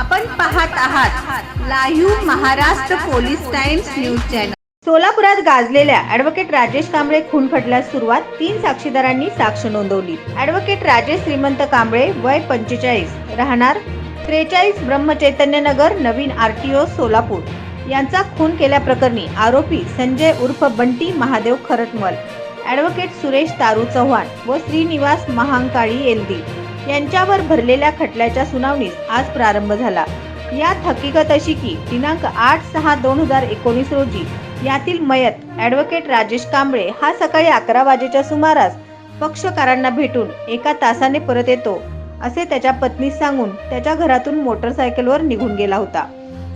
आपण पाहत आहात live Maharashtra police times news channel. सोलापुरात गाजलेल्या ऍडव्होकेट राजेश कांबळे खून खटल्यास सुरुवात तीन साक्षीदारांनी साक्ष नोंदवली. ऍडव्होकेट राजेश श्रीमंत कांबळे वय पंचेचाळीस राहणार त्रेचाळीस ब्रह्मचैतन्य नगर नवीन आरटीओ सोलापूर. यांचा खून केल्याप्रकरणी आरोपी संजय उर्फ बंटी महादेव खरटमल ऍडव्होकेट सुरेश तारू चव्हाण व श्रीनिवास महांकाळी एलदी. यांच्यावर भरलेल्या खटल्याच्या सुनावणीस आज प्रारंभ झाला. यात हकीकत अशी की दिनांक आठ सहा दोन हजार एकोणीस रोजी यातील मयत ॲडव्होकेट राजेश कांबळे हा सकाळी अकरा वाजेच्या सुमारास पक्षकारांना भेटून एका तासाने परत येतो असे त्याच्या पत्नीस सांगून त्याच्या घरातून मोटरसायकलवर निघून गेला होता.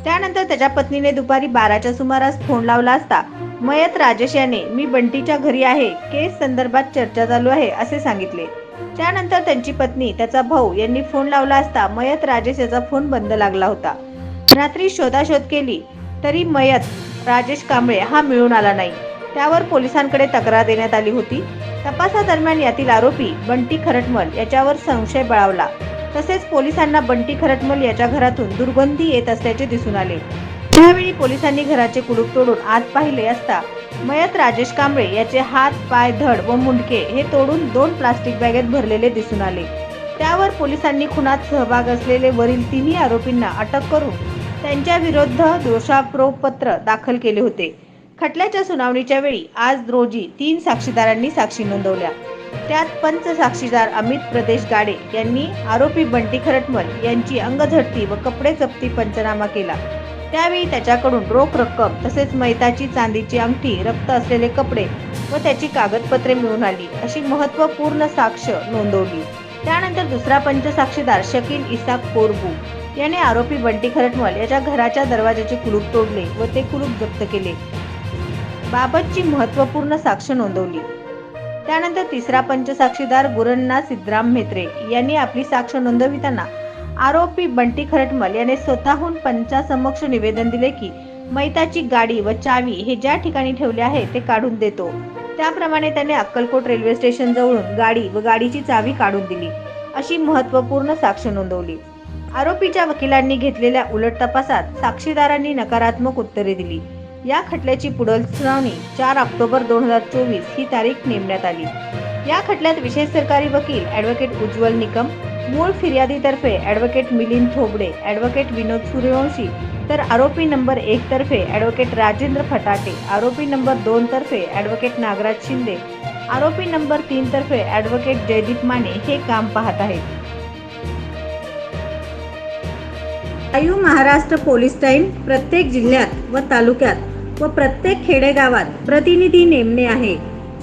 त्यानंतर त्याच्या पत्नीने दुपारी बाराच्या सुमारास फोन लावला असता मयत राजेश याने मी बंटीच्या घरी आहे केस संदर्भात चर्चा चालू आहे असे सांगितले. त्यानंतर त्यांची पत्नी त्याचा भाऊ यांनी फोन लावला असता मयत राजेश याचा फोन बंद लागला होता. रात्री शोधाशोध केली तरी मयत राजेश कांबळे हा मिळून आला नाही. त्यावर पोलिसांकडे तक्रार देण्यात आली होती. तपासादरम्यान यातील आरोपी बंटी खरटमल याच्यावर संशय बळावला. तसेच पोलिसांना बंटी खरटमल याच्या घरातून दुर्गंधी येत असल्याचे दिसून आले. त्यावेळी पोलिसांनी घराचे कुलूप तोडून आत पाहिले असता मयत राजेश कांबळे याचे हात पाय धड व मुंडके हे तोडून दोन प्लास्टिक बॅगेत भरलेले दिसून आले. त्यावर पोलिसांनी खुनात सहभाग असलेले वरील तिन्ही आरोपींना अटक करून त्यांच्या विरुद्ध दोषारोपपत्र दाखल केले होते. खटल्याच्या सुनावणीच्या वेळी आज रोजी तीन साक्षीदारांनी साक्षी नोंदवल्या. त्यात पंच साक्षीदार अमित प्रदेश गाडे यांनी आरोपी बंटी खरटमल यांची अंगझडती व कपडे जप्ती पंचनामा केला. त्यावेळी त्याच्याकडून रोख रक्कम तसेच मैताची चांदीची अंगठी रक्त असलेले कपडे व त्याची कागदपत्रे मिळून आली. अशी महत्त्वपूर्ण साक्ष नोंदवली. त्यानंतर दुसरा पंच साक्षीदार शकील इसाक कोरबू याने आरोपी बंटी खरटमल याच्या घराच्या दरवाजाचे कुलूप तोडले व ते कुलूप जप्त केले. बाबतची महत्त्वपूर्ण साक्ष नोंदवली. त्यानंतर तिसरा पंच साक्षीदार सिद्धराम म्हेत्रे यांनी आपली साक्ष नोंदविताना आरोपी बंटी खरटमल याने स्वतःहून पंचासमक्ष निवेदन दिले की मैताची गाडी व चावी हे ज्या ठिकाणी ठेवले आहे ते काढून देतो. त्याप्रमाणे त्याने अक्कलकोट रेल्वे स्टेशन जवळून गाडी व गाडीची चावी काढून दिली. अशी महत्त्वपूर्ण साक्ष नोंदवली. आरोपीच्या वकिलांनी घेतलेल्या उलट तपासात साक्षीदारांनी नकारात्मक उत्तरे दिली. या खटल्याची पुढील सुनावणी चार ऑक्टोबर दोन हजार चोवीस ही तारीख नेमण्यात आली. या खटल्यात विशेष सरकारी वकील ॲडव्होकेट उज्ज्वल निकम मूळ फिर्यादीतर्फे ॲडव्होकेट मिलिंद थोबडे ॲडव्होकेट विनोद सूर्यवंशी तर आरोपी नंबर एक तर्फे ॲडव्होकेट राजेंद्र फटाटे आरोपी नंबर दोन तर्फे ॲडव्होकेट नागराज शिंदे आरोपी नंबर तीन तर्फे ॲडव्होकेट जयदीप माने हे काम पाहत आहेत. आयु महाराष्ट्र पोलीस टाईम प्रत्येक जिल्ह्यात व तालुक्यात व प्रत्येक खेडेगावात प्रतिनिधी नेमणे आहे.